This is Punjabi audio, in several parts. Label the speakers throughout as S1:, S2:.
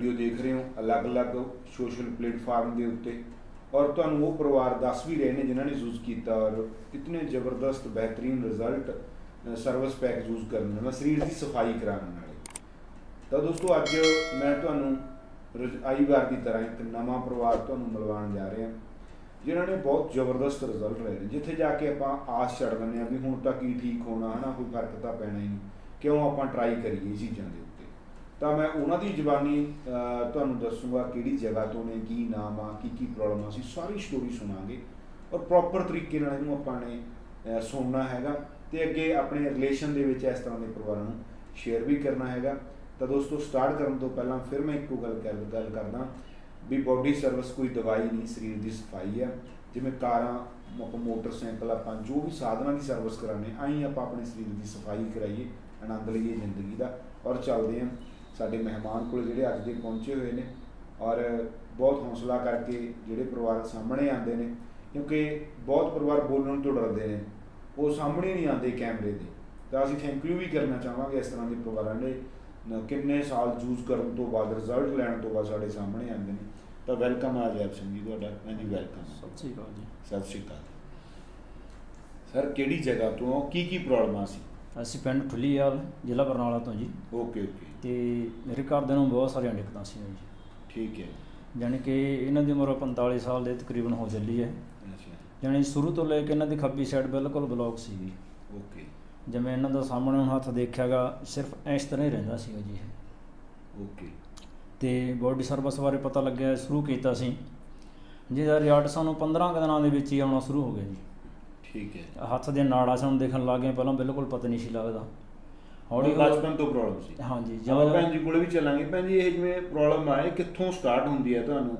S1: ਵੀਡੀਓ ਦੇਖ ਰਹੇ ਹੋ, ਅਲੱਗ-ਅਲੱਗ ਸੋਸ਼ਲ ਪਲੇਟਫਾਰਮ ਦੇ ਉੱਤੇ। ਔਰ ਤੁਹਾਨੂੰ ਉਹ ਪਰਿਵਾਰ ਦੱਸ ਵੀ ਰਹੇ ਨੇ ਜਿਨ੍ਹਾਂ ਨੇ ਯੂਜ਼ ਕੀਤਾ ਔਰ ਕਿਤਨੇ ਜ਼ਬਰਦਸਤ ਬਿਹਤਰੀਨ ਰਿਜ਼ਲਟ ਸਰਵਿਸ ਪੈਕ ਯੂਜ਼ ਕਰਨ ਨਾਲ ਸਰੀਰ ਦੀ ਸਫ਼ਾਈ ਕਰਾਉਣ ਨਾਲ ਤਾਂ ਦੋਸਤੋ, ਅੱਜ ਮੈਂ ਤੁਹਾਨੂੰ ਰਜ- ਆਈ ਵਾਰ ਦੀ ਤਰ੍ਹਾਂ ਇੱਕ ਨਵਾਂ ਪਰਿਵਾਰ ਤੁਹਾਨੂੰ ਮਿਲਵਾਉਣ ਜਾ ਰਿਹਾ। ਹਾਂ ਜਿਨ੍ਹਾਂ ਨੇ ਬਹੁਤ ਜ਼ਬਰਦਸਤ ਰਿਜ਼ਲਟ ਲਏ ਨੇ। ਜਿੱਥੇ ਜਾ ਕੇ ਆਪਾਂ ਆਸ ਛੱਡ ਦਿੰਦੇ ਆ ਵੀ ਹੁਣ ਤਾਂ ਕੀ ਠੀਕ ਹੋਣਾ, ਹਨਾ? ਕੋਈ ਫ਼ਰਕ ਤਾਂ ਪੈਣਾ ਹੀ ਨਹੀਂ। ਕਿਉਂ ਆਪਾਂ ਟਰਾਈ ਕਰੀਏ ਚੀਜ਼ਾਂ ਦੇ ਉੱਤੇ? ਤਾਂ ਮੈਂ ਉਹਨਾਂ ਦੀ ਜ਼ਬਾਨੀ ਤੁਹਾਨੂੰ ਦੱਸੂਗਾ ਕਿਹੜੀ ਜਗ੍ਹਾ ਤੋਂ ਨੇ, ਕੀ ਨਾਮ ਆ, ਕੀ ਕੀ ਪ੍ਰੋਬਲਮ ਆ ਸੀ ਸਾਰੀ ਸਟੋਰੀ ਸੁਣਾਂਗੇ ਔਰ ਪ੍ਰੋਪਰ ਤਰੀਕੇ ਨਾਲ ਇਹਨੂੰ ਆਪਾਂ ਨੇ ਸੁਣਨਾ ਹੈਗਾ ਤੇ ਅੱਗੇ ਆਪਣੇ ਰਿਲੇਸ਼ਨ ਦੇ ਵਿੱਚ ਇਸ ਤਰ੍ਹਾਂ ਦੇ ਪਰਿਵਾਰਾਂ ਨੂੰ ਸ਼ੇਅਰ ਵੀ ਕਰਨਾ ਹੈਗਾ। ਤਾਂ ਦੋਸਤੋ ਸਟਾਰਟ ਕਰਨ ਤੋਂ ਪਹਿਲਾਂ ਫਿਰ ਮੈਂ ਇੱਕੋ ਗੱਲ ਕਰ, ਗੱਲ ਕਰਦਾ ਵੀ ਬਾਡੀ ਸਰਵਿਸ ਕੋਈ ਦਵਾਈ ਨਹੀਂ, ਸਰੀਰ ਦੀ ਸਫ਼ਾਈ ਹੈ ਜਿਵੇਂ ਕਾਰਾਂ, ਆਪਾਂ ਮੋਟਰਸਾਈਕਲ, ਆਪਾਂ ਜੋ ਵੀ ਸਾਧਨਾਂ ਦੀ ਸਰਵਿਸ ਕਰਾਉਂਦੇ ਆਈ ਆਪਾਂ ਆਪਣੇ ਸਰੀਰ ਦੀ ਸਫ਼ਾਈ ਕਰਾਈਏ, ਆਨੰਦ ਲਈਏ ਜ਼ਿੰਦਗੀ ਦਾ ਔਰ ਚੱਲਦੇ ਹਾਂ। ਸਾਡੇ ਮਹਿਮਾਨ ਕੋਲ ਜਿਹੜੇ ਅੱਜ ਦੇ ਪਹੁੰਚੇ ਹੋਏ ਨੇ ਔਰ ਬਹੁਤ ਹੌਸਲਾ ਕਰਕੇ ਜਿਹੜੇ ਪਰਿਵਾਰ ਸਾਹਮਣੇ ਆਉਂਦੇ ਨੇ ਕਿਉਂਕਿ ਬਹੁਤ ਪਰਿਵਾਰ ਬੋਲਣ ਤੋਂ ਡਰਦੇ ਨੇ। ਉਹ ਸਾਹਮਣੇ ਨਹੀਂ ਆਉਂਦੇ ਕੈਮਰੇ ਦੇ। ਤਾਂ ਅਸੀਂ ਥੈਂਕ ਯੂ ਵੀ ਕਰਨਾ ਚਾਹਾਂਗੇ ਇਸ ਤਰ੍ਹਾਂ ਦੇ ਪਰਿਵਾਰਾਂ ਨੇ ਕਿੰਨੇ ਸਾਲ ਯੂਜ਼ ਕਰਨ ਤੋਂ ਬਾਅਦ ਰਿਜ਼ਲਟ ਲੈਣ ਤੋਂ ਬਾਅਦ ਸਾਡੇ ਸਾਹਮਣੇ ਆਉਂਦੇ ਨੇ। ਤਾਂ ਵੈਲਕਮ ਆ ਜੈਬ ਸਿੰਘ ਜੀ ਤੁਹਾਡਾ। ਹਾਂਜੀ ਵੈਲਕਮ
S2: ਸਤਿ ਸ਼੍ਰੀ ਅਕਾਲ ਜੀ।
S1: ਸਤਿ ਸ਼੍ਰੀ ਅਕਾਲ। ਸਰ ਕਿਹੜੀ ਜਗ੍ਹਾ ਤੋਂ ਕੀ ਕੀ ਪ੍ਰੋਬਲਮਾਂ ਸੀ?
S2: ਅਸੀਂ ਪਿੰਡ ਠੁੱਲੀਵਾਲ ਜ਼ਿਲ੍ਹਾ ਬਰਨਾਲਾ ਤੋਂ ਜੀ।
S1: Okay okay.
S2: ਤੇ ਮੇਰੇ ਘਰਦਿਆਂ ਨੂੰ ਬਹੁਤ ਸਾਰੀਆਂ ਦਿੱਕਤਾਂ ਸੀ ਜੀ।
S1: ਠੀਕ ਹੈ।
S2: ਯਾਨੀ ਕਿ ਇਹਨਾਂ ਦੀ ਉਮਰ 45 ਸਾਲ ਦੇ ਤਕਰੀਬਨ ਹੋ ਚੱਲੀ ਹੈ।
S1: ਅੱਛਾ।
S2: ਯਾਨੀ ਸ਼ੁਰੂ ਤੋਂ ਲੈ ਕੇ ਇਹਨਾਂ ਦੀ ਖੱਬੀ ਸਾਈਡ ਬਿਲਕੁਲ ਬਲੌਕ ਸੀਗੀ।
S1: ਓਕੇ।
S2: ਜਿਵੇਂ ਇਹਨਾਂ ਦਾ ਸਾਹਮਣੇ ਹੱਥ ਦੇਖਿਆਗਾ ਸਿਰਫ ਇਸ ਤਰ੍ਹਾਂ ਹੀ ਰਹਿੰਦਾ ਸੀਗਾ ਜੀ
S1: ਓਕੇ।
S2: ਤੇ ਬੋਡੀ ਸਰਵਿਸ ਬਾਰੇ ਪਤਾ ਲੱਗਿਆ ਸ਼ੁਰੂ ਕੀਤਾ ਸੀ। ਜਿਹਦਾ ਰਿਜ਼ਲਟ ਸਾਨੂੰ 15 ਕੁ ਦਿਨਾਂ ਦੇ ਵਿੱਚ ਹੀ ਆਉਣਾ ਸ਼ੁਰੂ ਹੋ ਗਿਆ ਜੀ।
S1: ਠੀਕ ਹੈ।
S2: ਹੱਥ ਦੇ ਨਾੜਾਂ ਸਾਨੂੰ ਦੇਖਣ ਲੱਗ ਗਏ ਪਹਿਲਾਂ ਬਿਲਕੁਲ ਪਤਾ ਨਹੀਂ ਸੀ ਲੱਗਦਾ। ਹੌਲੀ ਹੌਲੀ
S1: ਬਚਪਨ ਤੋਂ ਪ੍ਰੋਬਲਮ ਸੀ।
S2: ਹਾਂਜੀ
S1: ਜਦੋਂ
S2: ਜਦੋਂ
S1: ਭੈਣ ਜੀ ਕੋਲੇ ਵੀ ਚੱਲਾਂਗੇ। ਭੈਣ ਜੀ ਇਹ ਜਿਵੇਂ ਪ੍ਰੋਬਲਮ ਆਏ ਕਿੱਥੋਂ ਸਟਾਰਟ ਹੁੰਦੀ ਹੈ ਤੁਹਾਨੂੰ?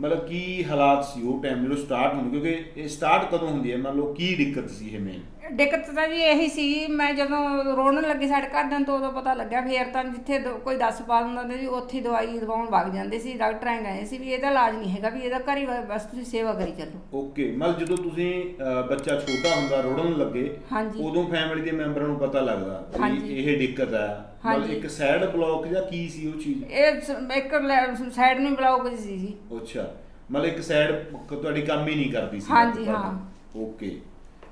S1: ਮਤਲਬ ਕੀ ਹਾਲਾਤ ਸੀ ਉਹ ਟਾਈਮ ਜਦੋਂ ਸਟਾਰਟ ਹੁੰਦੀ? ਕਿਉਂਕਿ ਇਹ ਸਟਾਰਟ ਕਦੋਂ ਹੁੰਦੀ ਹੈ? ਮੰਨ ਲਓ ਕੀ ਦਿੱਕਤ ਸੀ ਇਹ ਮੇਨ
S3: ਦਿੱਕਤ ਤਾਂ ਜੀ ਇਹੀ ਸੀ ਮੈਂ ਜਦੋਂ ਰੋਣ ਲੱਗੀ ਸਾਡੇ ਘਰਦਿਆਂ ਤੋਂ ਉਦੋਂ ਪਤਾ ਲੱਗਿਆ ਫੇਰ ਤਾਂ ਜਿੱਥੇ ਦ- ਕੋਈ ਦੱਸ ਪਾ ਦਿੰਦਾ ਹੁੰਦਾ ਸੀ ਉੱਥੇ ਹੀ ਦਵਾਈ ਦਵਾਉਣ ਵਗ ਜਾਂਦੇ ਸੀ ਡਾਕਟਰ ਐਂ ਕਹਿੰਦੇ ਸੀ ਵੀ ਇਹਦਾ ਇਲਾਜ ਨਹੀਂ ਹੈਗਾ ਵੀ ਇਹਦਾ ਘਰ ਹੀ ਬ- ਬਸ ਤੁਸੀਂ ਸੇਵਾ ਕਰੀ ਚੱਲੋ
S1: ਓਕੇ ਮਤਲਬ ਜਦੋਂ ਤੁਸੀਂ ਅਹ, ਬੱਚਾ ਛੋਟਾ ਹੁੰਦਾ ਰੋੜਨ ਲੱਗੇ
S3: ਹਾਂਜੀ।
S1: ਉਦੋਂ ਫੈਮਿਲੀ ਦੇ ਮੈਂਬਰਾਂ ਨੂੰ ਪਤਾ ਲੱਗਦਾ ਵੀ। ਇਹ ਦਿੱਕਤ ਹੈ ਮਤਲਬ
S3: ਹਾਂਜੀ।
S1: ਇੱਕ ਸਾਈਡ ਬਲੌਕ ਜਾਂ ਕੀ ਸੀ ਉਹ ਚੀਜ਼
S3: ਇਹ ਸ- ਇੱਕ ਸਾਈਡ ਨੂੰ ਬਲੌਕ ਸੀ ਜੀ
S1: ਅੱਛਾ ਮਤਲਬ ਇੱਕ ਸਾਈਡ ਤੁਹਾਡੀ ਕੰਮ ਹੀ ਨਹੀਂ ਕਰਦੀ ਸੀ
S3: ਹਾਂਜੀ, ਹਾਂ।
S1: ਓਕੇ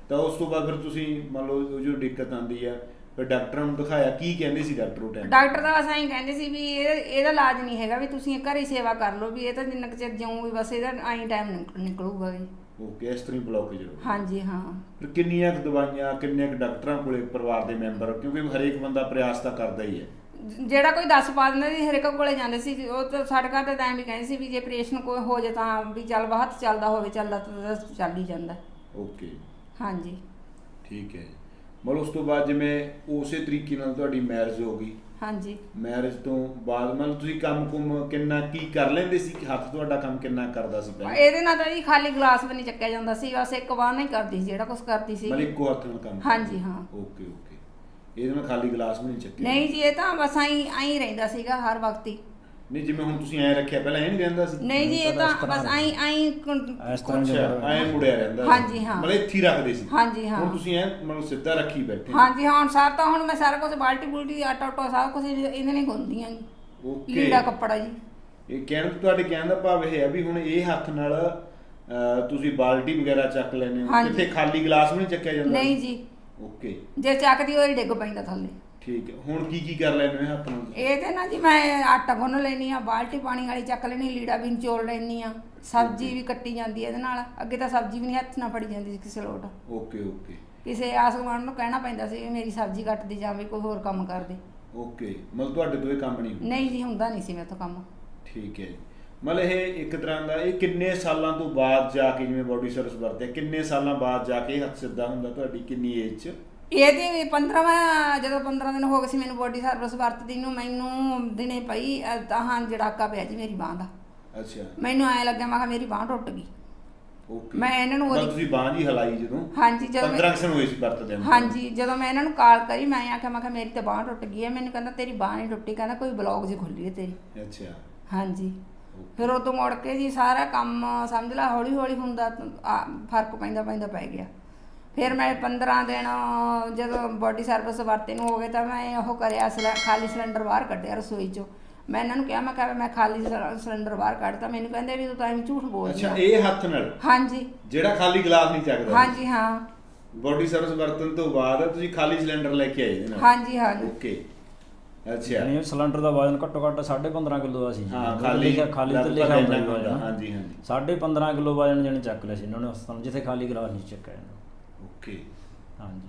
S1: ਤਾਂ ਉਸ ਤੋਂ ਬਾਅਦ ਫਿਰ ਤੁਸੀਂ ਮੰਨ ਲਓ ਉਹ ਜੋ ਦਿੱਕਤ ਆਂਦੀ ਆ ਫਿਰ ਡਾਕਟਰਾਂ ਨੂੰ ਦਿਖਾਇਆ ਕੀ ਕਹਿੰਦੇ ਸੀ ਡਾਕਟਰ ਉਹ ਟਾਈਮ
S3: ਡਾਕਟਰ ਤਾਂ ਅਸਾਂ ਹੀ ਕਹਿੰਦੇ ਸੀ ਵੀ ਇਹ ਇਹਦਾ ਇਲਾਜ ਨਹੀਂ ਹੈਗਾ ਵੀ ਤੁਸੀਂ ਘਰੇ ਹੀ ਸੇਵਾ ਕਰ ਲਓ ਵੀ ਇਹ ਤਾਂ ਜਿੰਨਾ ਕੁ ਚਿਰ ਜਿਉਂ ਵੀ ਬਸ ਇਹਦਾ ਆਈ ਟਾਈਮ ਨਿਕਲੂਗਾ ਜੀ
S1: ਓਕੇ ਇਸ ਤਰ੍ਹਾਂ ਬਲੌਕੇਜ ਹੋ
S3: ਹਾਂਜੀ ਹਾਂ।
S1: ਫਿਰ ਕਿੰਨੀਆਂ ਕੁ ਦਵਾਈਆਂ ਕਿੰਨੇ ਕੁ ਡਾਕਟਰਾਂ ਕੋਲੇ ਪਰਿਵਾਰ ਦੇ ਮੈਂਬਰ ਕਿਉਂਕਿ ਹਰੇਕ ਬੰਦਾ ਪ੍ਰਯਾਸ ਤਾਂ ਕਰਦਾ ਹੀ ਹੈ।
S3: ਜਿਹੜਾ ਕੋਈ ਦੱਸ ਪਾ ਦਿੰਦਾ ਸੀ ਹਰੇਕ ਕੋਲੇ ਜਾਂਦੇ ਸੀ ਉਹ ਤਾਂ ਸਾਡੇ ਘਰ ਦੇ ਤਾਂ ਵੀ ਕਹਿੰਦੇ ਸੀ ਵੀ ਜੇ ਆਪਰੇਸ਼ਨ ਕੋਈ ਹੋ ਜੇ ਤਾਂ ਵੀ ਚੱਲ ਬਾਹਰ ਚੱਲਦਾ ਹੋਵੇ ਚੱਲਦਾ ਤਾਂ ਚੱਲ ਹੀ ਜਾਂਦਾ।
S1: ਓਕੇ
S3: ਹਾਂਜੀ।
S1: ਠੀਕ ਹੈ ਮਤਲਬ ਉਸ ਤੋਂ ਬਾਅਦ ਜਿਵੇਂ ਉਸੇ ਤਰੀਕੇ ਨਾਲ ਤੁਹਾਡੀ ਮੈਰਿਜ ਹੋ ਗਈ।
S3: ਹਾਂਜੀ।
S1: ਮੈਰਿਜ ਤੋਂ ਬਾਅਦ ਮਤਲਬ ਤੁਸੀਂ ਕੰਮ ਕੁਮ ਕਿੰਨਾ ਕੀ ਕਰ ਲੈਂਦੇ ਸੀ? ਹੱਥ ਤੁਹਾਡਾ ਕੰਮ ਕਿੰਨਾ ਕਰਦਾ ਸੀ ਪਹਿਲਾਂ?
S3: ਇਹਦੇ ਨਾਲ ਤਾਂ ਜੀ ਖਾਲੀ ਗਲਾਸ ਵੀ ਨਹੀਂ ਚੱਕਿਆ ਜਾਂਦਾ ਸੀ ਬਸ ਇੱਕ ਵਾਰ ਨਹੀਂ ਕਰਦੀ ਸੀ ਜਿਹੜਾ ਕੁਝ ਕਰਦੀ ਸੀ।
S1: ਮਤਲਬ ਇੱਕੋ ਹੱਥ ਨਾਲ ਕੰਮ
S3: ਹਾਂਜੀ, ਹਾਂ।
S1: Okay okay. ਇਹਦੇ ਨਾਲ ਖਾਲੀ ਗਲਾਸ ਵੀ ਨਹੀਂ ਚੱਕਿਆ
S3: ਨਹੀਂ ਜੀ ਇਹ ਤਾਂ ਬਸ ਆਈ ਆਈ ਰਹਿੰਦਾ ਸੀਗਾ ਹਰ ਵਕਤ ਹੀ।
S1: ਨਹੀਂ ਜਿਵੇਂ ਹੁਣ ਤੁਸੀਂ ਐ ਰੱਖਿਆ ਪਹਿਲਾਂ ਇਹ ਨਹੀਂ ਰਹਿੰਦਾ ਸੀ।
S3: ਨਹੀਂ ਜੀ ਇਹ ਤਾਂ ਬਸ ਆਈ ਆਈ
S2: ਇਸ ਤਰ੍ਹਾਂ
S1: ਅੱਛਾ ਐ ਮੁੜਿਆ ਰਹਿੰਦਾ ਸੀ।
S3: ਹਾਂਜੀ, ਹਾਂ।
S1: ਮਤਲਬ ਇੱਥੇ ਹੀ ਰੱਖਦੇ ਸੀ।
S3: ਹਾਂਜੀ, ਹਾਂ।
S1: ਹੁਣ ਤੁਸੀਂ ਐ ਮਤਲਬ ਸਿੱਧਾ ਰੱਖੀ ਬੈਠੇ।
S3: ਹਾਂਜੀ ਹਾਂ ਹੁਣ ਸਾਰ ਤਾਂ ਹੁਣ ਮੈਂ ਸਾਰਾ ਕੁਝ ਬਾਲਟੀ ਬੁਲਟੀ ਆਟਾ ਉਟਾ ਸਾਰਾ ਕੁਝ ਇਹਦੇ ਨਹੀਂ ਗੁੰਦੀਆਂ ਜੀ।
S1: ਓਕੇ।
S3: ਲੀੜਾ ਕੱਪੜਾ ਜੀ।
S1: ਇਹ ਕਹਿਣ ਤੋਂ ਤੁਹਾਡੇ ਕਹਿਣ ਦਾ ਭਾਵ ਇਹ ਹੈ ਵੀ ਹੁਣ ਇਹ ਹੱਥ ਨਾਲ ਅਹ, ਤੁਸੀਂ ਬਾਲਟੀ ਵਗੈਰਾ ਚੱਕ ਲੈਨੇ ਹੋ।
S3: ਹਾਂਜੀ।
S1: ਕਿਤੇ ਖਾਲੀ ਗਲਾਸ ਵੀ ਨਹੀਂ ਚੱਕਿਆ ਜਾਂਦਾ?
S3: ਨਹੀਂ ਜੀ।
S1: ਓਕੇ।
S3: ਜੇ ਚੱਕਦੀ ਉਹ ਹੀ ਡਿੱਗ ਪੈਂਦਾ ਥੱਲੇ।
S1: ਠੀਕ ਹੈ। ਹੁਣ ਕੀ ਕੀ ਕਰ ਲੈਨੇ ਹੋ ਹੱਥ ਨਾਲ?
S3: ਇਹ ਤੇ ਨਾ ਜੀ ਮੈਂ ਆਟਾ ਗੁੰਨ ਲੈਣੀ ਆ ਬਾਲਟੀ ਪਾਣੀ ਵਾਲੀ ਚੱਕ ਲੈਣੀ ਲੀੜਾ ਵੀ ਨਿਚੋੜ ਲੈਣੀ ਆ ਸਬਜ਼ੀ ਵੀ ਕੱਟੀ ਜਾਂਦੀ ਇਹਦੇ ਨਾਲ। ਅੱਗੇ ਤਾਂ ਸਬਜ਼ੀ ਵੀ ਨਹੀਂ ਹੱਥ ਨਾਲ ਫੜੀ ਜਾਂਦੀ ਸੀ ਕਿਸੇ ਲੋਟ।
S1: Okay okay.
S3: ਕਿਸੇ ਆਸਮਾਨ ਨੂੰ ਕਹਿਣਾ ਪੈਂਦਾ ਸੀ ਵੀ ਮੇਰੀ ਸਬਜ਼ੀ ਕੱਟਦੀ ਜਾਂ ਵੀ ਕੋਈ ਹੋਰ ਕੰਮ ਕਰਦੇ।
S1: ਓਕੇ। ਮਤਲਬ ਤੁਹਾਡੇ ਤੋਂ ਇਹ ਕੰਮ ਨਹੀਂ ਹੁੰਦਾ?
S3: ਨਹੀਂ ਜੀ ਹੁੰਦਾ ਨਹੀਂ ਸੀ ਮੇਰੇ ਤੋਂ ਕੰਮ।
S1: ਠੀਕ ਹੈ ਜੀ। ਮਤਲਬ ਇਹ ਇੱਕ ਤਰ੍ਹਾਂ ਦਾ ਇਹ ਕਿੰਨੇ ਸਾਲਾਂ ਤੋਂ ਬਾਅਦ ਜਾ ਕੇ ਜਿਵੇਂ ਬਾਡੀ ਸਰਵਿਸ ਵਰਤਿਆ ਕਿੰਨੇ ਸਾਲਾਂ ਬਾਅਦ ਜਾ ਕੇ ਇਹ ਹੱਥ ਸਿੱਧਾ ਹੁੰਦਾ ਤੁਹਾਡੀ? ਕਿੰਨੀ ਏਜ 'ਚ?
S3: ਇਹਦੀ ਵੀ 15ਵਾਂ ਜਦੋਂ 15 ਦਿਨ ਹੋ ਗਏ ਸੀ ਮੈਨੂੰ ਬੋਡੀ ਸਰਵਿਸ ਵਰਤਦੀ ਨੂੰ ਮੈਨੂੰ ਦਿਨੇ ਪਈ ਤਾਂ ਜੜਾਕਾ ਪਿਆ ਜੀ ਮੇਰੀ ਬਾਹ ਦਾ।
S1: ਅੱਛਾ।
S3: ਮੈਨੂੰ ਐ ਲੱਗਿਆ ਮੈਂ ਕਿਹਾ ਮੇਰੀ ਬਾਹ ਟੁੱਟ ਗਈ।
S1: ਓਕੇ
S3: ਮੈਂ ਇਹਨਾਂ ਨੂੰ ਉਹਦੀ-
S1: ਤੁਸੀਂ ਬਾਂਹ ਜੀ ਹਲਾਈ ਜਦੋਂ?
S3: ਹਾਂਜੀ ਜਦੋਂ ਮੈਂ-
S1: 15 ਸਨ ਹੋਏ ਸੀ ਵਰਤਦੇ ਨੂੰ।
S3: ਹਾਂਜੀ ਜਦੋਂ ਮੈਂ ਇਹਨਾਂ ਨੂੰ ਕਾਲ ਕਰੀ ਮੈਂ ਆਖਿਆ ਮੈਂ ਕਿਹਾ ਮੇਰੀ ਤਾਂ ਬਾਹ ਟੁੱਟ ਗਈ ਹੈ ਮੈਨੂੰ ਕਹਿੰਦਾ ਤੇਰੀ ਬਾਹ ਨਹੀਂ ਟੁੱਟੀ ਕਹਿੰਦਾ ਕੋਈ ਬਲੌਗ ਜੀ ਖੁੱਲੀ ਹੈ ਤੇਰੀ।
S1: ਅੱਛਾ।
S3: ਹਾਂਜੀ। ਫਿਰ ਉਦੋਂ ਮੁੜ ਕੇ ਜੀ ਸਾਰਾ ਕੰਮ ਸਮਝ ਲਾ ਹੌਲੀ ਹੌਲੀ ਹੁੰਦਾ ਤਾਂ ਆ, ਫ਼ਰਕ ਪੈਂਦਾ ਪੈਂਦਾ ਪੈ ਗਿਆ। ਫਿਰ ਮੈਂ 15 ਦਿਨ ਜਦੋਂ ਬਾਡੀ ਸਰਵਿਸ ਵਰਤੇ ਨੂੰ ਹੋ ਗਏ ਤਾਂ ਮੈਂ ਉਹ ਕਰਿਆ ਸਿਲੰ- ਖਾਲੀ ਸਿਲੰਡਰ ਬਾਹਰ ਕੱਢਿਆ ਰਸੋਈ ਚੋਂ। ਮੈਂ ਇਹਨਾਂ ਨੂੰ ਕਿਹਾ ਮੈਂ ਕਿਹਾ ਮੈਂ ਖਾਲੀ ਸਿਲ- ਸਿਲੰਡਰ ਬਾਹਰ ਕੱਢਤਾ ਮੈਨੂੰ ਕਹਿੰਦੇ ਵੀ ਤੂੰ ਤਾਂ ਐਵੇਂ ਝੂਠ ਬੋਲਦੀ
S1: ਅੱਛਾ
S3: ਆ।
S1: ਇਹ ਹੱਥ ਨਾਲ?
S3: ਹਾਂਜੀ।
S1: ਜਿਹੜਾ ਖਾਲੀ ਗਲਾਸ ਨਹੀਂ ਚੱਕਦਾ?
S3: ਹਾਂਜੀ ਹਾਂ।
S1: ਬੋਡੀ ਸਰਵਿਸ ਵਰਤਨ ਤੋਂ ਬਾਅਦ ਤੁਸੀਂ ਖਾਲੀ ਸਿਲੰਡਰ ਲੈ ਕੇ ਆਏ ਇਹਦੇ ਨਾਲ?
S3: ਹਾਂਜੀ ਹਾਂਜੀ।
S1: ਓਕੇ। ਅੱਛਾ।
S2: ਯਾਨੀ ਸਿਲੰਡਰ ਦਾ ਵਜ਼ਨ ਘੱਟੋ ਘੱਟ 15.5 ਕਿਲੋ ਦਾ ਸੀ। ਜੀ।
S1: ਹਾਂ ਖਾਲੀ
S2: ਲਿਖਿਆ ਖਾਲੀ ਤੇ
S1: ਲਗਭਗ
S2: ਲਿਖਿਆ ਹੁੰਦਾ
S1: ਇੰਨਾ। ਹਾਂਜੀ ਹਾਂਜੀ।
S2: ਸਾਢੇ 15 ਕਿਲੋ ਵਜ਼ਨ ਜਣੇ ਚੱਕ ਲਿਆ ਸੀ ਇਹਨਾਂ ਨੇ ਉਸ ਤੋਂ ਜਿੱਥੇ ਖਾਲੀ ਗਲਾਸ ਨਹੀਂ ਚੱਕਿਆ ਇਹਨਾਂ।
S1: ਓਕੇ।
S2: ਹਾਂਜੀ।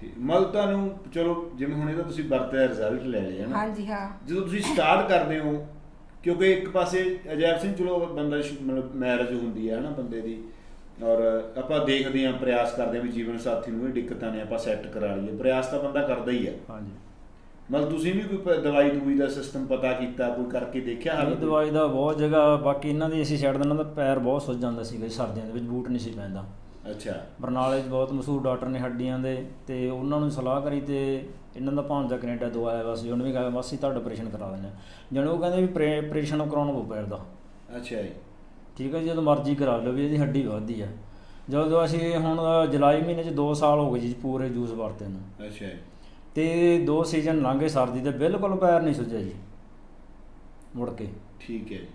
S1: ਠੀਕ। ਮਲ ਤੁਹਾਨੂੰ ਚਲੋ ਜਿਵੇਂ ਹੁਣ ਇਹਦਾ ਤੁਸੀਂ ਵਰਤਿਆ ਰਿਜ਼ਲਟ ਲੈ ਲਿਆ ਨਾ
S3: ਹਾਂਜੀ ਹਾਂ।
S1: ਜਦੋਂ ਤੁਸੀਂ ਸਟਾਰਟ ਕਰਦੇ ਹੋ ਕਿਉਂਕਿ ਇੱਕ ਪਾਸੇ ਅਜੈਬ ਸਿੰਘ ਚਲੋ ਬੰਦਾ ਸ਼- ਮਤਲਬ ਮੈਰਿਜ ਹੁੰਦੀ ਹੈ ਨਾ ਬੰਦੇ ਦੀ। ਔਰ ਆਪਾਂ ਦੇਖਦੇ ਹਾਂ ਪ੍ਰਯਾਸ ਕਰਦੇ ਹਾਂ ਵੀ ਜੀਵਨ ਸਾਥੀ ਨੂੰ ਇਹ ਦਿੱਕਤਾਂ ਨੇ ਆਪਾਂ ਸੈੱਟ ਕਰਾ ਲਈਏ। ਪ੍ਰਯਾਸ ਤਾਂ ਬੰਦਾ ਕਰਦਾ ਹੀ ਹੈ
S2: ਹਾਂਜੀ।
S1: ਮਤਲਬ ਤੁਸੀਂ ਵੀ ਕੋਈ ਪ- ਦਵਾਈ ਦੂਈ ਦਾ ਸਿਸਟਮ ਪਤਾ ਕੀਤਾ ਕੋਈ ਕਰਕੇ ਦੇਖਿਆ
S2: ਇਹ
S1: ਹਾਲੇ
S2: ਦਵਾਈ ਦਾ ਬਹੁਤ ਜਗ੍ਹਾ ਬਾਕੀ ਇਹਨਾਂ ਦੀ ਅਸੀਂ ਛੱਡ ਦਿੰਦਾ ਤਾਂ ਪੈਰ ਬਹੁਤ ਸੁੱਜ ਜਾਂਦਾ ਸੀਗਾ ਜੀ ਸਰਦੀਆਂ ਦੇ ਵਿੱਚ ਬੂਟ ਨਹੀਂ ਸੀ ਪੈਂਦਾ।
S1: ਅੱਛਾ।
S2: ਬਰਨਾਲੇ 'ਚ ਬਹੁਤ ਮਸ਼ਹੂਰ ਡਾਕਟਰ ਨੇ ਹੱਡੀਆਂ ਦੇ ਤੇ ਉਹਨਾਂ ਨੂੰ ਸਲਾਹ ਕਰੀ ਤੇ ਇਹਨਾਂ ਦਾ ਭਾਂਜਾ ਕੈਨੇਡਾ ਤੋਂ ਆਇਆ ਵਾ ਸੀ। ਉਹਨੇ ਵੀ ਕਿਹਾ ਹੀ ਤੁਹਾਡਾ ਆਪਰੇਸ਼ਨ ਕਰਾ ਦਿੰਦੇ ਜਾਣੀ ਉਹ ਕਹਿੰਦੇ ਵੀ ਆਪਰੇਸ਼ਨ ਕਰਾਉਣਾ ਪਊ ਪੈਰ ਦਾ।
S1: ਅੱਛਾ ਜੀ।
S2: ਠੀਕ ਹੈ ਜਦੋਂ ਮਰਜ਼ੀ ਕਰਾ ਲਓ ਵੀ ਇਹਦੀ ਹੱਡੀ ਵੱਧਦੀ ਆ। ਜਦੋਂ ਅਸੀਂ ਹੁਣ ਜੁਲਾਈ ਮਹੀਨੇ 'ਚ 2 ਸਾਲ ਹੋ ਗਏ ਜੀ ਪੂਰੇ ਜੂਸ ਵਰਤੇ ਨੂੰ।
S1: ਅੱਛਾ ਜੀ।
S2: ਤੇ ਦੋ ਸੀਜ਼ਨ ਲੰਘੇ ਸਰਦੀ ਦੇ ਬਿਲਕੁਲ ਪੈਰ ਨਹੀਂ ਸੁੱਜਿਆ ਜੀ ਮੁੜ ਕੇ।
S1: ਠੀਕ ਹੈ ਜੀ।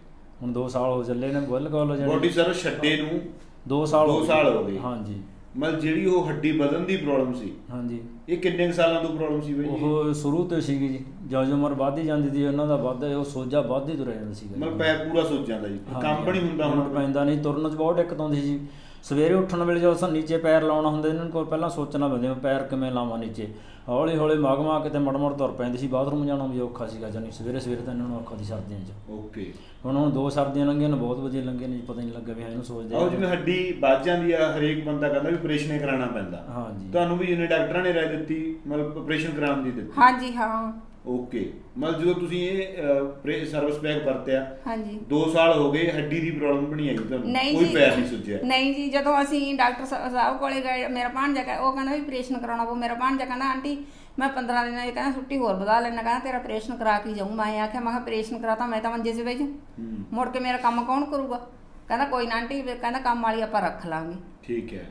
S2: ਹੁਣ 2 ਸਾਲ ਹੋ ਚੱਲੇ ਨੇ ਬਿਲਕੁਲ
S1: ਬੋਡੀ ਸਰ ਛੱਡੇ ਨੂੰ
S2: 2 ਸਾਲ
S1: ਦੋ ਸਾਲ ਹੋ ਗਏ।
S2: ਹਾਂਜੀ।
S1: ਮਤਲਬ ਜਿਹੜੀ ਉਹ ਹੱਡੀ ਵਧਣ ਦੀ ਪ੍ਰੋਬਲਮ ਸੀ।
S2: ਹਾਂਜੀ।
S1: ਇਹ ਕਿੰਨੇ ਕੁ ਸਾਲਾਂ ਤੋਂ ਪ੍ਰੋਬਲਮ ਸੀ ਬਈ ਜੀ?
S2: ਉਹ ਸ਼ੁਰੂ ਤੋਂ ਸੀਗੀ ਜੀ। ਜਿਉਂ ਜਿਉਂ ਉਮਰ ਵੱਧਦੀ ਜਾਂਦੀ ਸੀ ਉਹਨਾਂ ਦਾ ਵੱਧਦਾ ਉਹ ਸੋਜਾ ਵੱਧਦੀ ਤੁਰਿਆ ਜਾਂਦਾ ਸੀਗਾ।
S1: ਮਤਲਬ ਪੈਰ ਪੂਰਾ ਸੁੱਜ ਜਾਂਦਾ ਜੀ। ਕੰਮ ਵੀ ਨਹੀਂ ਹੁੰਦਾ ਹੁਣ।
S2: ਪੈਂਦਾ ਨਹੀਂ ਤੁਰਨ 'ਚ ਬਹੁਤ ਦਿੱਕਤ ਆਉਂਦੀ ਸੀ ਸਵੇਰੇ ਉੱਠਣ ਵੇਲੇ ਜਦੋਂ ਸਾਨੂੰ ਨੀਚੇ ਪੈਰ ਲਾਉਣਾ ਹੁੰਦਾ ਇਹਨਾਂ ਕੋਲ ਪਹਿਲਾਂ ਸੋਚਣਾ ਪੈਂਦਾ ਵੀ ਪੈਰ ਕਿਵੇਂ ਲਾਵਾਂ ਨੀਚੇ। ਹੌਲੀ ਹੌਲੀ ਮਗਮਾ ਕਿਤੇ ਮੜ ਮੜ ਤੁਰ ਪੈਂਦੀ ਸੀ ਬਾਥਰੂਮ ਜਾਣਾ ਵੀ ਔਖਾ ਸੀਗਾ ਜਾਨੀ ਸਵੇਰੇ ਸਵੇਰੇ ਤਾਂ ਇਹਨਾਂ ਨੂੰ ਔਖਾ ਸੀ ਸਰਦੀਆਂ 'ਚ।
S1: ਓਕੇ।
S2: ਹੁਣ ਹੁਣ ਦੋ ਸਰਦੀਆਂ ਲੰਘੀਆਂ ਨੇ ਬਹੁਤ ਵਧੀਆ ਲੰਘੀਆਂ ਨੇ ਜੀ, ਪਤਾ ਨਹੀਂ ਲੱਗਾ ਵੀ ਹਾਂ ਇਹਨੂੰ ਸੋਚਦੇ
S1: ਆਹ ਜਿਵੇਂ ਹੱਡੀ ਵੱਜ ਜਾਂਦੀ ਆ ਹਰੇਕ ਬੰਦਾ ਕਹਿੰਦਾ ਵੀ ਆਪਰੇਸ਼ਨ ਹੀ ਕਰਾਉਣਾ ਪੈਂਦਾ।
S2: ਹਾਂਜੀ।
S1: ਤੁਹਾਨੂੰ ਵੀ ਜਿਹਨੇ ਡਾਕਟਰਾਂ ਨੇ ਰਾਏ ਦਿੱਤੀ ਮਤਲਬ ਆਪਰੇਸ਼ਨ ਕਰਾਉਣ ਦੀ ਦਿੱਤੀ।
S3: ਹਾਂਜੀ ਹਾਂ।
S1: ਓਕੇ। ਮਤਲਬ ਜਦੋਂ ਤੁਸੀਂ ਇਹ ਸਰਵਿਸ ਪੈਕ ਵਰਤਿਆ
S3: ਹਾਂਜੀ।
S1: 2 ਸਾਲ ਹੋ ਗਏ ਹੱਡੀ ਦੀ ਪ੍ਰੋਬਲਮ ਨਹੀਂ ਆਈ ਤੁਹਾਨੂੰ? ਕੋਈ ਪੈਰ ਨਹੀਂ ਸੁੱਜਿਆ?
S3: ਨਹੀਂ ਜੀ ਜਦੋਂ ਅਸੀਂ ਡਾਕਟਰ ਸਾਹਿਬ ਕੋਲੇ ਗਏ ਮੇਰਾ ਭਾਣਜਾ ਉਹ ਕਹਿੰਦਾ ਵੀ ਆਪਰੇਸ਼ਨ ਕਰਾਉਣਾ ਪਊ। ਮੇਰਾ ਭਾਣਜਾ ਕਹਿੰਦਾ ਆਂਟੀ ਮੈਂ 15 ਦਿਨਾਂ ਦੀ ਕਹਿੰਦਾ ਛੁੱਟੀ ਹੋਰ ਵਧਾ ਲੈਣਾ ਕਹਿੰਦਾ ਤੇਰਾ ਆਪਰੇਸ਼ਨ ਕਰਾ ਕੇ ਜਾਊਂ। ਮੈਂ ਆਖਿਆ ਮੈਂ ਆਪਰੇਸ਼ਨ ਕਰਾਤਾ ਮੈਂ ਤਾਂ ਮੰਜੇ ਜਾਊਂ।
S1: ਹੂੰ।
S3: ਮੁੜ ਕੇ ਮੇਰਾ ਕੰਮ ਕੌਣ ਕਰੂਗਾ? ਕਹਿੰਦਾ ਕੋਈ ਨਾ ਆਂਟੀ ਕਹਿੰਦਾ ਕੰਮ ਵਾਲੀ ਆਪਾਂ ਰੱਖ ਲਾਂਗੇ।
S1: ਠੀਕ ਹੈ।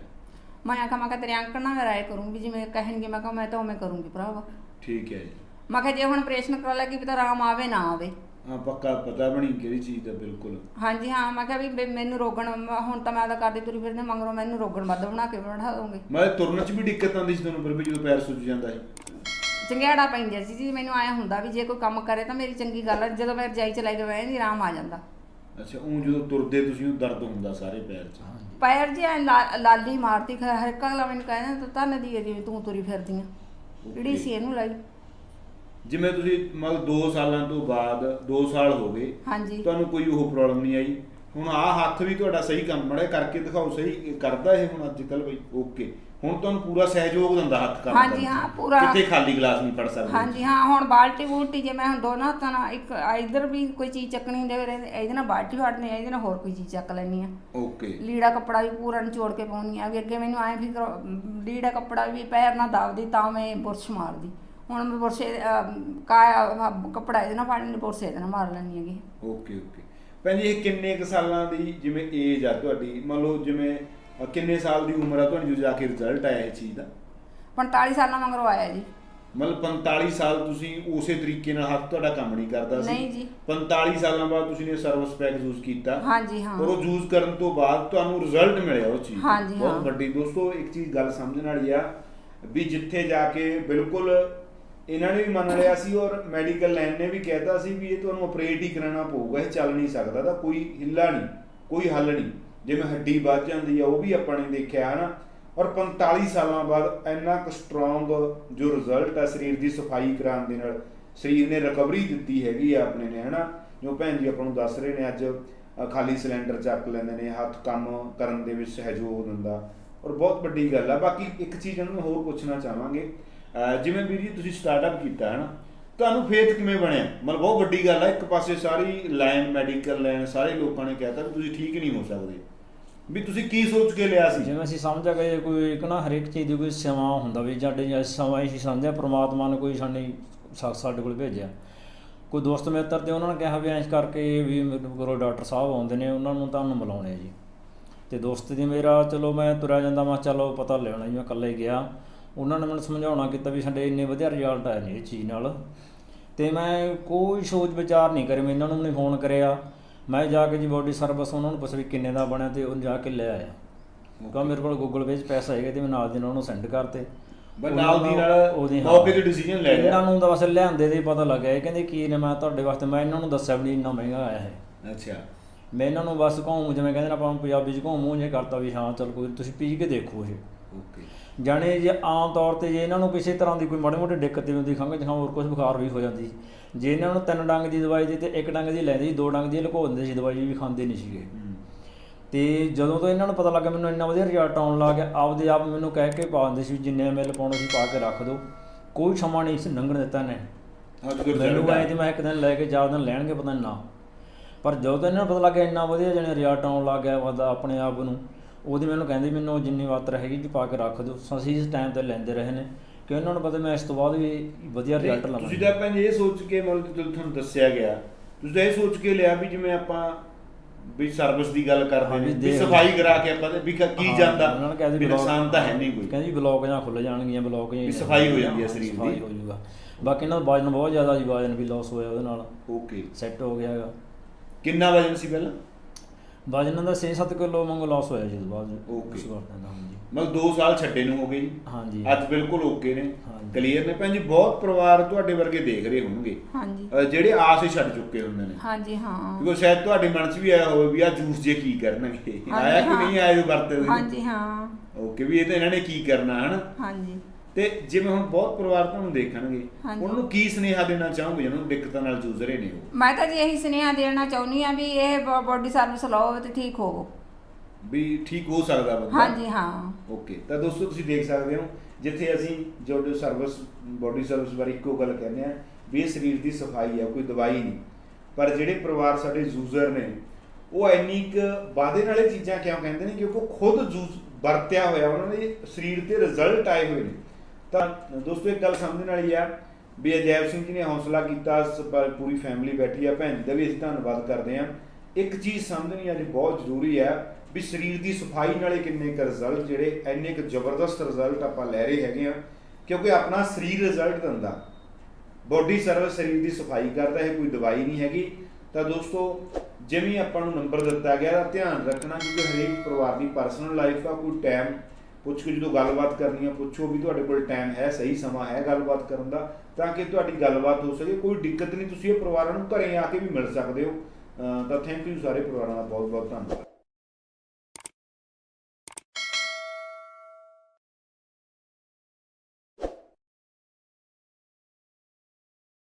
S3: ਮੈਂ ਆਖਿਆ ਮੈਂ ਕਿਹਾ ਤੇਰੇ ਅੰਕਲ ਨਾਲ ਮੈਂ ਰਾਏ ਕਰੂੰਗੀ। ਜਿਵੇਂ ਕਹਿਣਗੇ ਮੈਂ ਕਿਹਾ ਮੈਂ ਤਾਂ ਉਵੇਂ ਕਰੂੰਗੀ ਭਰਾਵਾ।
S1: ਠੀਕ ਹੈ ਜੀ।
S3: ਮੈਂ ਕਿਹਾ ਜੇ ਹੁਣ ਆਪਰੇਸ਼ਨ ਕਰਾ ਲਿਆ ਕੀ ਪਤਾ ਆਰਾਮ ਆਵੇ ਨਾ ਆਵੇ।
S1: ਹਾਂ ਪੱਕਾ ਪਤਾ ਬਣੀ ਕਿਹੜੀ ਚੀਜ਼ ਦਾ ਬਿਲਕੁਲ।
S3: ਹਾਂਜੀ ਹਾਂ ਮੈਂ ਕਿਹਾ ਵੀ ਵੀ ਮੈਨੂੰ ਰੋਗਣ ਮ- ਹੁਣ ਤਾਂ ਮੈਂ ਆਦਾ ਕਰਦੀ ਤੁਰੀ ਫਿਰਦੇ ਮਗਰੋਂ ਮੈਨੂੰ ਰੋਗਣ ਵੱਧ ਬਣਾ ਕੇ ਬਿਠਾ ਦੋਗੇ
S1: ਮਤਲਬ ਤੁਰਨ ਚ ਵੀ ਦਿੱਕਤ ਆਉਂਦੀ ਸੀ ਤੁਹਾਨੂੰ ਫਿਰ ਵੀ ਜਦੋਂ ਪੈਰ ਸੁੱਜ ਜਾਂਦਾ ਸੀ।
S3: ਚੰਗਿਆੜਾ ਪੈਂਦੀਆਂ ਸੀ ਜੀ ਮੈਨੂੰ ਆਇਆ ਹੁੰਦਾ ਵੀ ਜੇ ਕੋਈ ਕੰਮ ਕਰੇ ਤਾਂ ਮੇਰੀ ਚੰਗੀ ਗੱਲ ਹੈ ਜਦੋਂ ਮੈਂ ਰਜਾਈ ਚ ਲੈ ਕੇ ਬਹਿ ਜਾਂਦੀ ਆਰਾਮ ਆ ਜਾਂਦਾ।
S1: ਅੱਛਾ ਉਹ ਜਦੋਂ ਤੁਰਦੇ ਤੁਸੀਂ ਉਹ ਦਰਦ ਹੁੰਦਾ ਸਾਰੇ ਪੈਰ 'ਚ।
S3: ਪੈਰ ਜੀ ਐਂ ਲਾ- ਲਾਲੀ ਮਾਰਤੀ ਖਾ ਹਰ ਇੱਕ ਅਗਲਾ ਮੈਨੂੰ ਕਹਿੰਦਾ ਤਾਂ ਨਦੀ ਜਿਵੇਂ ਤੂੰ ਤੁਰੀ ਫਿਰਦੀ ਆ। ਕਿਹੜੀ ਸੀ ਇਹਨੂੰ ਲਈ।
S1: ਜਿਵੇਂ ਤੁਸੀਂ ਮਤਲਬ 2 ਸਾਲਾਂ ਤੋਂ ਬਾਅਦ 2 ਸਾਲ ਹੋ ਗਏ
S3: ਹਾਂਜੀ।
S1: ਤੁਹਾਨੂੰ ਕੋਈ ਉਹ ਪ੍ਰੋਬਲਮ ਨਹੀਂ ਆਈ? ਹੁਣ ਆਹ ਹੱਥ ਵੀ ਤੁਹਾਡਾ ਸਹੀ ਕੰਮ ਮੜੇ ਕਰਕੇ ਦਿਖਾਓ ਸਹੀ ਕਰਦਾ ਇਹ ਹੁਣ ਅੱਜ ਕੱਲ ਬਈ ਓਕੇ ਹੁਣ ਤੁਹਾਨੂੰ ਪੂਰਾ ਸਹਿਯੋਗ ਦਿੰਦਾ ਹੱਥ ਕੰਮ
S3: ਹਾਂਜੀ। ਹਾਂ, ਪੂਰਾ।
S1: ਕਿਤੇ ਖਾਲੀ ਗਲਾਸ ਨਹੀਂ ਫੜ ਸਕਦੇ?
S3: ਹਾਂਜੀ ਹਾਂ ਹੁਣ ਬਾਲਟੀ ਬੂਲਟੀ ਜੇ ਮੈਂ ਹੁਣ ਦੋਨਾਂ ਹੱਥਾਂ ਨਾਲ ਇੱਕ ਇਧਰ ਵੀ ਕੋਈ ਚੀਜ਼ ਚੱਕਣੀ ਹੁੰਦੀ ਹੈ ਇਹਦੇ ਨਾਲ ਬਾਲਟੀ ਫੜਨੀ ਹੈ ਇਹਦੇ ਨਾਲ ਹੋਰ ਕੋਈ ਚੀਜ਼ ਚੱਕ ਲੈਣੀ ਆ
S1: ਓਕੇ
S3: ਲੀੜਾ ਕੱਪੜਾ ਵੀ ਪੂਰਾ ਨਿਚੋੜ ਕੇ ਪਾਉਣੀ ਆ ਵੀ ਅੱਗੇ ਮੈਨੂੰ ਐਂ ਫਿਕਰ ਲੀੜਾ ਕੱਪੜਾ ਵੀ ਪੈਰ ਨਾਲ ਦਬਦੀ ਤਾਂ ਮੈਂ ਬੁਰਸ਼ ਮਾਰਦੀ। ਹੁਣ ਮੈਂ ਬੁਰਸ਼ ਕਾ ਕੱਪੜਾ ਇਹਦੇ ਨਾਲ ਪਾਣੀ ਬੁਰਸ਼ ਇਹਦੇ ਨਾਲ ਮਾਰ ਲੈਣੀ ਹੈਗੀ।
S1: Okay okay. ਭੈਣ ਜੀ ਇਹ ਕਿੰਨੇ ਕੁ ਸਾਲਾਂ ਦੀ ਜਿਵੇਂ ਏਜ ਆ ਤੁਹਾਡੀ? ਮੰਨ ਲਓ ਜਿਵੇਂ ਕਿੰਨੇ ਸਾਲ ਦੀ ਉਮਰ ਆ ਤੁਹਾਨੂੰ ਜਦੋਂ ਜਾ ਕੇ ਰਿਜ਼ਲਟ ਆਇਆ ਇਹ ਚੀਜ਼ ਦਾ?
S3: 45 ਸਾਲਾਂ ਮਗਰੋਂ ਆਇਆ ਜੀ।
S1: ਮਤਲਬ 45 ਸਾਲ ਤੁਸੀਂ ਉਸੇ ਤਰੀਕੇ ਨਾਲ ਹੱਥ ਤੁਹਾਡਾ ਕੰਮ ਨਹੀਂ ਕਰਦਾ ਸੀ?
S3: ਨਹੀਂ ਜੀ।
S1: 45 ਸਾਲਾਂ ਬਾਅਦ ਤੁਸੀਂ ਨੇ ਸਰਵਿਸ ਪੈਕ ਯੂਜ਼ ਕੀਤਾ।
S3: ਹਾਂਜੀ ਹਾਂ।
S1: ਔਰ ਉਹ ਯੂਜ਼ ਕਰਨ ਤੋਂ ਬਾਅਦ ਤੁਹਾਨੂੰ ਰਿਜ਼ਲਟ ਮਿਲਿਆ ਉਹ ਚੀਜ਼ ਬਹੁਤ। ਵੱਡੀ। ਦੋਸਤੋ ਇੱਕ ਚੀਜ਼ ਗੱਲ ਸਮਝਣ ਵਾਲੀ ਆ ਵੀ ਜਿੱਥੇ ਜਾ ਕੇ ਬਿਲਕੁਲ ਇਹਨਾਂ ਨੇ ਵੀ ਮੰਨ ਲਿਆ ਸੀ ਔਰ ਮੈਡੀਕਲ ਲਾਈਨ ਨੇ ਵੀ ਕਹਿਤਾ ਸੀ ਵੀ ਇਹ ਤੁਹਾਨੂੰ ਆਪਰੇਟ ਹੀ ਕਰਾਉਣਾ ਪਊਗਾ, ਇਹ ਚੱਲ ਨਹੀਂ ਸਕਦਾ, ਤਾਂ ਕੋਈ ਹਿੱਲਾ ਨਹੀਂ, ਕੋਈ ਹੱਲ ਨਹੀਂ। ਜਿਵੇਂ ਹੱਡੀ ਵੱਜ ਜਾਂਦੀ ਆ, ਉਹ ਵੀ ਆਪਾਂ ਨੇ ਦੇਖਿਆ, ਹਨਾ? ਔਰ 45 ਸਾਲਾਂ ਬਾਅਦ ਇੰਨਾ ਕੁ ਸਟਰੋਂਗ ਜੋ ਰਿਜ਼ਲਟ ਆ ਸਰੀਰ ਦੀ ਸਫ਼ਾਈ ਕਰਾਉਣ ਦੇ ਨਾਲ, ਸਰੀਰ ਨੇ ਰਿਕਵਰੀ ਦਿੱਤੀ ਹੈਗੀ ਆ ਆਪਣੇ ਨੇ, ਹਨਾ? ਜੋ ਭੈਣ ਜੀ ਆਪਾਂ ਨੂੰ ਦੱਸ ਰਹੇ ਨੇ, ਅੱਜ ਖਾਲੀ ਸਿਲੰਡਰ ਚੱਕ ਲੈਂਦੇ ਨੇ, ਹੱਥ ਕੰਮ ਕਰਨ ਦੇ ਵਿੱਚ ਸਹਿਯੋਗ ਦਿੰਦਾ। ਔਰ ਬਹੁਤ ਵੱਡੀ ਗੱਲ ਆ, ਬਾਕੀ ਇੱਕ ਚੀਜ਼ ਇਹਨਾਂ ਨੂੰ ਹੋਰ ਪੁੱਛਣਾ ਚਾਹਾਂਗੇ ਜਿਵੇਂ ਵੀਰ ਜੀ ਤੁਸੀਂ ਸਟਾਰਟਅਪ ਕੀਤਾ ਹੈ ਨਾ, ਤੁਹਾਨੂੰ ਫੇਥ ਕਿਵੇਂ ਬਣਿਆ? ਮਤਲਬ ਬਹੁਤ ਵੱਡੀ ਗੱਲ ਆ, ਇੱਕ ਪਾਸੇ ਸਾਰੀ ਲਾਈਨ ਮੈਡੀਕਲ ਲਾਈਨ ਸਾਰੇ ਲੋਕਾਂ ਨੇ ਕਹਿਤਾ ਵੀ ਤੁਸੀਂ ਠੀਕ ਨਹੀਂ ਹੋ ਸਕਦੇ। ਵੀ ਤੁਸੀਂ ਕੀ ਸੋਚ ਕੇ ਲਿਆ ਸੀ?
S2: ਜਿਵੇਂ ਅਸੀਂ ਸਮਝ ਗਏ, ਕੋਈ ਇੱਕ ਨਾ ਹਰੇਕ ਚੀਜ਼ ਦੀ ਕੋਈ ਸਮਾਂ ਹੁੰਦਾ ਵੀ ਸਾਡੇ ਜਾਂ ਸਮਾਂ ਹੀ ਸਮਝਿਆ, ਪ੍ਰਮਾਤਮਾ ਨੇ ਕੋਈ ਸਾਡੀ ਸ਼ਖਸ ਸਾਡੇ ਕੋਲ ਭੇਜਿਆ। ਕੋਈ ਦੋਸਤ ਮਿੱਤਰ ਤੇ ਉਹਨਾਂ ਨੇ ਕਿਹਾ ਵੀ ਐਂ ਕਰਕੇ ਵੀ ਮੇਰੇ ਡਾਕਟਰ ਸਾਹਿਬ ਆਉਂਦੇ ਨੇ, ਉਹਨਾਂ ਨੂੰ ਤੁਹਾਨੂੰ ਮਿਲਾਉਣੇ ਜੀ। ਤੇ ਦੋਸਤ ਦੀ ਮੇਰਾ, ਚਲੋ ਮੈਂ ਤੁਰਿਆ ਜਾਂਦਾ, ਮੈਂ ਕਿਹਾ ਚਲੋ ਪਤਾ ਲੈਣਾ ਜੀ, ਮੈਂ ਇਕੱਲਾ ਹੀ ਗਿਆ। ਉਹਨਾਂ ਨੇ ਮੈਨੂੰ ਸਮਝਾਉਣਾ ਕੀਤਾ ਵੀ ਸਾਡੇ ਇੰਨੇ ਵਧੀਆ ਰਿਜ਼ਲਟ ਆਏ ਨੇ ਇਹ ਚੀਜ਼ ਨਾਲ। ਤੇ ਮੈਂ ਕੋਈ ਸੋਚ ਵਿਚਾਰ ਨਹੀਂ ਕਰੇ ਮੈਂ ਇਹਨਾਂ ਨੂੰ ਨਹੀਂ ਫੋਨ ਕਰਿਆ। ਮੈਂ ਜਾ ਕੇ ਜੀ ਬੋਡੀ ਸਰਵਿਸ ਉਹਨਾਂ ਨੂੰ ਪੁੱਛ ਵੀ ਕਿੰਨੇ ਦਾ ਬਣਿਆ ਤੇ ਉਹ ਜਾ ਕੇ ਲੈ ਆਇਆ ਕਿਉਂਕਿ ਮੇਰੇ ਕੋਲ ਗੂਗਲ ਪੇ 'ਚ ਪੈਸਾ ਹੈਗਾ ਤੇ ਮੈਂ ਨਾਲ ਦੀ ਨਾਲ ਉਹਨੂੰ ਸੈਂਡ ਕਰਤੇ।
S1: ਬਸ ਨਾਲ ਦੀ ਨਾਲ
S2: ਉਹਦੀ ਹਾਂ।
S1: ਮੌਕੇ ਤੇ decision ਲੈ ਲਿਆ।
S2: ਇਹਨਾਂ ਨੂੰ ਤਾਂ ਬਸ ਲਿਆਂਦੇ ਦੇ ਪਤਾ ਲੱਗਿਆ। ਇਹ ਕਹਿੰਦੇ ਕੀ ਨੇ ਮੈਂ ਤੁਹਾਡੇ ਵਾਸਤੇ ਮੈਂ ਇਹਨਾਂ ਨੂੰ ਦੱਸਿਆ ਵੀ ਨਹੀਂ ਇੰਨਾ ਮਹਿੰਗਾ ਆਇਆ ਹੈ
S1: ਅੱਛਾ।
S2: ਮੈਂ ਇਹਨਾਂ ਨੂੰ ਬਸ ਘੁੰਮ ਜਿਵੇਂ ਕਹਿੰਦੇ ਨੇ ਆਪਾਂ ਪੰਜਾਬੀ 'ਚ ਘੁੰਮੂ ਜੇ ਕਰਤਾ ਵੀ ਹਾਂ ਚਲ ਕੋਈ ਤੁਸੀਂ ਪੀ ਕੇ ਦੇਖੋ ਇਹ।
S1: ਓਕੇ।
S2: ਜਾਣੇ ਜੇ ਆਮ ਤੌਰ ਤੇ ਜੇ ਇਹਨਾਂ ਨੂੰ ਕਿਸੇ ਤਰ੍ਹਾਂ ਦੀ ਕੋਈ ਮਾੜੀ ਮੋਟੀ ਦਿੱਕਤ ਹੁੰਦੀ ਖੰਘ ਜ਼ੁਕਾਮ ਹੋਰ ਕੁਝ ਬੁਖਾਰ ਵੀ ਹੋ ਜਾਂਦੀ ਜੇ ਇਹਨਾਂ ਨੂੰ ਤਿੰਨ ਡੰਗ ਦੀ ਦਵਾਈ ਦੀ ਤੇ ਇੱਕ ਡੰਗ ਦੀ ਲੈਂਦੇ ਸੀ ਦੋ ਡੰਗ ਦੀ ਲੁਕੋ ਦਿੰਦੇ ਸੀ ਦਵਾਈ ਵੀ ਖਾਂਦੇ ਨਹੀਂ ਸੀਗੇ। ਤੇ ਜਦੋਂ ਤੋਂ ਇਹਨਾਂ ਨੂੰ ਪਤਾ ਲੱਗਾ ਮੈਨੂੰ ਇੰਨਾ ਵਧੀਆ ਰਿਜ਼ਲਟ ਆਉਣ ਲੱਗ ਗਿਆ ਆਪਦੇ ਆਪ ਮੈਨੂੰ ਕਹਿ ਕੇ ਪਾ ਦਿੰਦੇ ਸੀ ਵੀ ਜਿੰਨੇ ਐਮਐਲ ਪਾਉਣੇ ਸੀ ਪਾ ਕੇ ਰੱਖ ਦਿਓ। ਕੋਈ ਸਮਾਂ ਨਹੀਂ ਸੀ ਲੰਘਣ ਦਿੱਤਾ ਨੇ ਮੈਨੂੰ ਐ ਤੇ ਮੈਂ ਇੱਕ ਦਿਨ ਲੈ ਕੇ ਚਾਰ ਦਿਨ ਲੈਣਗੇ ਪਤਾ ਨਹੀਂ ਨਾ। ਪਰ ਜਦੋਂ ਤੋਂ ਇਹਨਾਂ ਨੂੰ ਪਤਾ ਲੱਗਿਆ ਇੰਨਾ ਵਧੀਆ ਜਣੇ ਰਿਜ਼ਲਟ ਆਉਣ ਲੱਗ ਗਿਆ ਵਾਦਾ ਆਪਣੇ ਆਪ ਨੂੰ। ਉਹਦੀ ਮੈਨੂੰ ਕਹਿੰਦੇ ਮੈਨੂੰ ਜਿੰਨੀ ਮਾਤਰਾ ਹੈਗੀ ਜੀ ਪਾ ਕੇ ਰੱਖ ਦਿਓ। ਅਸੀਂ ਇਸ ਟਾਈਮ ਤੇ ਲੈਂਦੇ ਰਹੇ ਨੇ ਕਿ ਉਹਨਾਂ ਨੂੰ ਪਤਾ ਮੈਂ ਇਸ ਤੋਂ ਬਾਅਦ ਵੀ ਵਧੀਆ ਰਿਜ਼ਲਟ
S1: ਤੁਸੀਂ
S2: ਲਵਾਂਗਾ।
S1: ਤਾਂ ਆਪਾਂ ਇਹ ਸੋਚ ਕੇ ਮਤਲਬ ਜਦੋਂ ਤੁਹਾਨੂੰ ਦੱਸਿਆ ਗਿਆ ਤੁਸੀਂ ਤਾਂ ਇਹ ਸੋਚ ਕੇ ਲਿਆ ਵੀ ਜਿਵੇਂ ਆਪਾਂ ਵੀ ਸਰਵਿਸ ਦੀ ਗੱਲ ਕਰਦੇ ਨੇ ਵੀ ਸਫ਼ਾਈ ਕਰਾ ਕੇ ਆਪਾਂ ਵੀ ਕ- ਜਾਂਦਾ?
S2: ਉਹਨਾਂ ਨੇ ਕਿਹਾ ਸੀ
S1: ਵੀ ਨੁਕਸਾਨ ਤਾਂ ਹੈ ਨਹੀਂ ਕੋਈ।
S2: ਕਹਿੰਦੇ ਬਲੌਕ ਜਾਂ ਖੁੱਲ ਜਾਣਗੀਆਂ ਬਲੌਕ ਜਾਂ
S1: ਵੀ ਸਫ਼ਾਈ ਹੋ ਜਾਂਦੀ ਹੈ ਸਰੀਰ ਦੀ।
S2: ਸਫ਼ਾਈ ਹੋ ਜਾਊਗਾ। ਬਾਕੀ ਇਹਨਾਂ ਦਾ ਵਜਨ ਬਹੁਤ ਜ਼ਿਆਦਾ ਜੀ ਵਜਨ ਵੀ ਲਾਸ ਹੋਇਆ ਉਹਦੇ ਨਾਲ।
S1: ਓਕੇ
S2: ਸੈੱਟ ਹੋ ਗਿਆ ਹੈਗਾ।
S1: ਕਿੰਨਾ ਵਜਨ ਸੀ ਪਹਿਲਾਂ?
S2: ਵਜਨ ਦਾ 6-7 ਕਿਲੋ ਵਾਂਗੂ ਲਾਸ ਹੋਇਆ ਜੀ।
S1: Okay.
S2: ਉਸ ਦਾ ਹਾਂਜੀ
S1: ਮਤਲਬ 2 ਸਾਲ ਛੱਡੇ ਨੂੰ ਹੋ ਗਏ ਜੀ।
S2: ਹਾਂਜੀ।
S1: ਅੱਜ ਬਿਲਕੁਲ ਓਕੇ ਨੇ।
S2: ਹਾਂਜੀ।
S1: ਕਲੀਅਰ ਨੇ। ਭੈਣ ਜੀ ਬਹੁਤ ਪਰਿਵਾਰ ਤੁਹਾਡੇ ਵਰਗੇ ਦੇਖ ਰਹੇ ਹੋਣਗੇ।
S3: ਹਾਂਜੀ।
S1: ਅਹ ਜਿਹੜੇ ਆਸ ਹੀ ਛੱਡ ਚੁੱਕੇ ਹੁੰਦੇ ਨੇ।
S3: ਹਾਂਜੀ ਹਾਂ।
S1: ਕਿਉਂਕਿ ਸ਼ਾਇਦ ਤੁਹਾਡੇ ਮਨ 'ਚ ਵੀ ਆਇਆ ਹੋਵੇ ਵੀ ਆ ਜੂਸ ਜੇ ਕੀ ਕਰਨਗੇ। ਆਇਆ ਕਿ। ਨਹੀਂ ਆਇਆ ਜੋ ਵਰਤੇ ਦੇ
S3: ਹਾਂਜੀ ਹਾਂ।
S1: ਓਕੇ ਵੀ ਇਹ ਤਾਂ ਇਹਨਾਂ ਨੇ ਕੀ ਕਰਨਾ ਹਨ?
S3: ਹਾਂਜੀ।
S1: ਤੇ ਜਿਵੇਂ ਹੁਣ ਬਹੁਤ ਪਰਿਵਾਰ ਤੁਹਾਨੂੰ ਦੇਖਣਗੇ
S3: ਹਾਂਜੀ।
S1: ਉਹਨਾਂ ਨੂੰ ਕੀ ਸੁਨੇਹਾ ਦੇਣਾ ਚਾਹੋਗੇ ਜਿਹਨਾਂ ਨੂੰ ਦਿੱਕਤਾਂ ਨਾਲ ਜੂਝ ਰਹੇ ਨੇ ਉਹ?
S3: ਮੈਂ ਤਾਂ ਜੀ ਇਹੀ ਸੁਨੇਹਾ ਦੇਣਾ ਚਾਹੁੰਦੀ ਆ ਵੀ ਇਹ ਬੋਡੀ ਸਰਵਿਸ ਲਓ ਤੇ ਠੀਕ ਹੋਵੋ।
S1: ਵੀ ਠੀਕ ਹੋ ਸਕਦਾ ਬੰਦਾ?
S3: ਹਾਂਜੀ ਹਾਂ।
S1: ਓਕੇ ਤਾਂ ਦੋਸਤੋ ਤੁਸੀਂ ਦੇਖ ਸਕਦੇ ਹੋ ਜਿੱਥੇ ਅਸੀਂ ਜੋ ਜੋ ਸਰਵਿਸ ਬੋਡੀ ਸਰਵਿਸ ਬਾਰੇ ਇੱਕੋ ਗੱਲ ਕਹਿੰਦੇ ਆ ਵੀ ਇਹ ਸਰੀਰ ਦੀ ਸਫ਼ਾਈ ਆ ਕੋਈ ਦਵਾਈ ਨਹੀਂ। ਪਰ ਜਿਹੜੇ ਪਰਿਵਾਰ ਸਾਡੇ ਯੂਜ਼ਰ ਨੇ ਉਹ ਇੰਨੀ ਕੁ ਵਾਅਦੇ ਨਾਲੇ ਚੀਜ਼ਾਂ ਕਿਉਂ ਕਹਿੰਦੇ ਨੇ? ਕਿਉਂਕਿ ਉਹ ਖੁਦ ਯੂਜ਼ ਵਰਤਿਆ ਹੋਇਆ ਉਹਨਾਂ ਦੇ ਸਰੀਰ ਤੇ ਰਿਜ਼ਲਟ ਆਏ ਹੋਏ ਨੇ। ਤਾਂ ਦੋਸਤੋ ਇੱਕ ਗੱਲ ਸਮਝਣ ਵਾਲੀ ਆ ਵੀ ਅਜੈਬ ਸਿੰਘ ਜੀ ਨੇ ਹੌਸਲਾ ਕੀਤਾ, ਸ- ਪੂਰੀ ਫੈਮਿਲੀ ਬੈਠੀ ਆ, ਭੈਣ ਜੀ ਦਾ ਵੀ ਅਸੀਂ ਧੰਨਵਾਦ ਕਰਦੇ ਆ ਇੱਕ ਚੀਜ਼ ਸਮਝਣੀ ਅੱਜ ਬਹੁਤ ਜ਼ਰੂਰੀ ਆ ਵੀ ਸਰੀਰ ਦੀ ਸਫ਼ਾਈ ਨਾਲੇ ਕਿੰਨੇ ਕੁ ਰਿਜ਼ਲਟ ਜਿਹੜੇ ਇੰਨੇ ਕੁ ਜ਼ਬਰਦਸਤ ਰਿਜ਼ਲਟ ਆਪਾਂ ਲੈ ਰਹੇ ਹੈਗੇ ਆ ਕਿਉਂਕਿ ਆਪਣਾ ਸਰੀਰ ਰਿਜ਼ਲਟ ਦਿੰਦਾ। ਬੋਡੀ ਸਰਵਿਸ ਸਰੀਰ ਦੀ ਸਫ਼ਾਈ ਕਰਦਾ ਹੈ ਕੋਈ ਦਵਾਈ ਨਹੀਂ ਹੈਗੀ। ਤਾਂ ਦੋਸਤੋ, ਜਿਵੇਂ ਆਪਾਂ ਨੂੰ ਨੰਬਰ ਦਿੱਤਾ ਗਿਆ ਧਿਆਨ ਰੱਖਣਾ ਕਿ ਹਰੇਕ ਪਰਿਵਾਰ ਦੀ ਪਰਸਨਲ ਲਾਈਫ ਆ, ਕੋਈ ਟਾਈਮ ਪੁੱਛ ਕੇ ਜਦੋਂ ਗੱਲਬਾਤ ਕਰਨੀ ਆ, ਪੁੱਛੋ ਵੀ ਤੁਹਾਡੇ ਕੋਲ ਟਾਈਮ ਹੈ, ਸਹੀ ਸਮਾਂ ਹੈ ਗੱਲਬਾਤ ਕਰਨ ਦਾ, ਤਾਂ ਕਿ ਤੁਹਾਡੀ ਗੱਲਬਾਤ ਹੋ ਸਕੇ। ਕੋਈ ਦਿੱਕਤ ਨਹੀਂ, ਤੁਸੀਂ ਇਹ ਪਰਿਵਾਰਾਂ ਨੂੰ ਘਰੇ ਆ ਕੇ ਵੀ ਮਿਲ ਸਕਦੇ ਹੋ। ਤਾਂ ਥੈਂਕ ਯੂ ਸਾਰੇ ਪਰਿਵਾਰਾਂ ਦਾ ਬਹੁਤ ਬਹੁਤ ਧੰਨਵਾਦ।